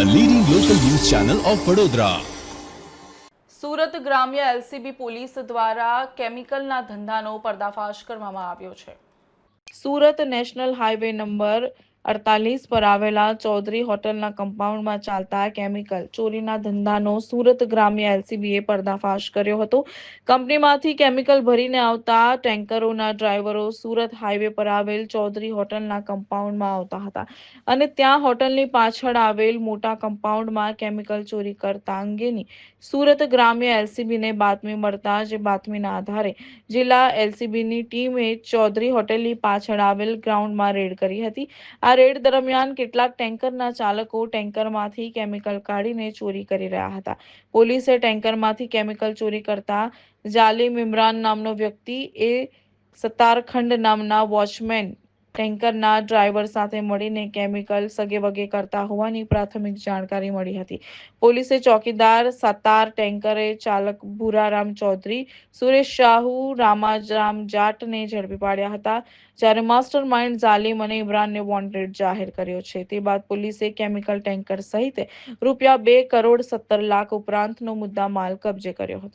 a leading local news channel of Surat ગ્રામ્ય LCB police દ્વારા કેમિકલના ધંધાનો પર્દાફાશ કરવામાં આવ્યો છે. સુરત નેશનલ હાઈવે નંબર અડતાલીસ પર આવેલા ચૌધરી હોટલના કમ્પાઉન્ડમાં ચાલતા કેમિકલ ચોરીના ધંધાનો સુરત ગ્રામ્ય એલસીબીએ પર્દાફાશ કર્યો હતો. કંપનીમાંથી કેમિકલ ભરીને આવતા ટેન્કરોના ડ્રાઈવરો સુરત હાઈવે પર આવેલ ચૌધરી હોટલના કમ્પાઉન્ડમાં આવતા હતા અને ત્યાં હોટલની પાછળ આવેલ મોટા કમ્પાઉન્ડમાં કેમિકલ ચોરી કરતા અંગેની સુરત ગ્રામ્ય એલસીબીને બાતમી મળતા જે બાતમીના આધારે જિલ્લા એલસીબીની ટીમે ચૌધરી હોટેલની પાછળ આવેલ ગ્રાઉન્ડમાં રેડ કરી હતી. આ રેડ દરમિયાન કેટલાક ટેન્કરના ચાલકો ટેન્કરમાંથી કેમિકલ કાઢીને ચોરી કરી રહ્યા હતા. પોલીસે ટેન્કરમાંથી કેમિકલ ચોરી કરતા જાલિમ ઇમરાન નામનો વ્યક્તિ એ સતારખંડ નામના વોચમેન ટેન્કરના ડ્રાઈવર સાથે મળીને કેમિકલ સગેવગે કરતા હોવાની પ્રાથમિક જાણકારી મળી હતી. પોલીસે ચોકીદાર, સત્તાર ટેન્કરે ચાલક ભૂરારામ ચૌધરી, સુરેશ શાહુ રામાજરામ જાટને ઝડપી પાડ્યા હતા, જ્યારે માસ્ટર માઇન્ડ ઝાલિમ અને ઇમરાનને વોન્ટેડ જાહેર કર્યો છે. તે બાદ પોલીસે કેમિકલ ટેન્કર સહિત રૂપિયા બે કરોડ સત્તર લાખ ઉપરાંતનો મુદ્દા માલ કબજે કર્યો હતો.